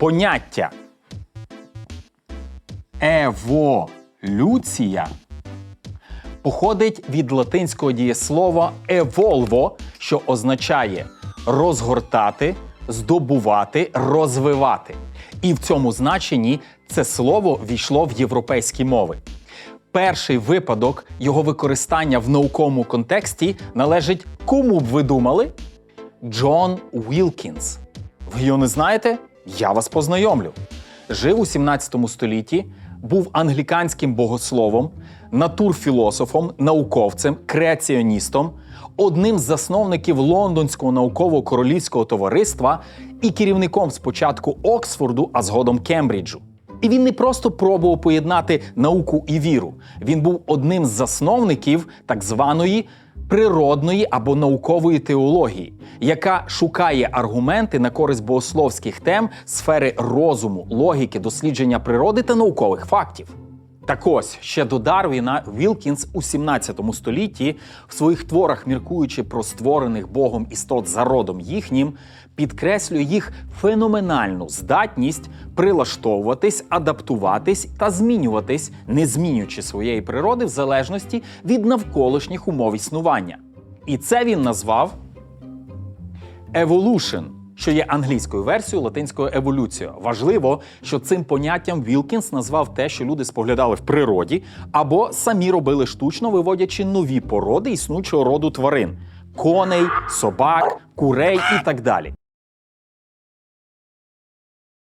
Поняття еволюція походить від латинського дієслова evolvo, що означає розгортати, здобувати, розвивати. І в цьому значенні це слово війшло в європейські мови. Перший випадок його використання в науковому контексті належить кому б ви думали? Джон Уілкінс. Ви його не знаєте? Я вас познайомлю. Жив у 17 столітті, був англіканським богословом, натурфілософом, науковцем, креаціоністом, одним з засновників Лондонського науково-королівського товариства і керівником спочатку Оксфорду, а згодом Кембриджу. І він не просто пробував поєднати науку і віру. Він був одним з засновників так званої природної або наукової теології, яка шукає аргументи на користь богословських тем сфери розуму, логіки, дослідження природи та наукових фактів. Так ось ще до Дарвіна Вілкінс у 17 столітті в своїх творах, міркуючи про створених Богом істот за родом їхнім, підкреслює їх феноменальну здатність прилаштовуватись, адаптуватись та змінюватись, не змінюючи своєї природи в залежності від навколишніх умов існування. І це він назвав evolution, що є англійською версією латинською еволюцією. Важливо, що цим поняттям Вілкінс назвав те, що люди споглядали в природі, або самі робили штучно, виводячи нові породи існуючого роду тварин коней, собак, курей і так далі.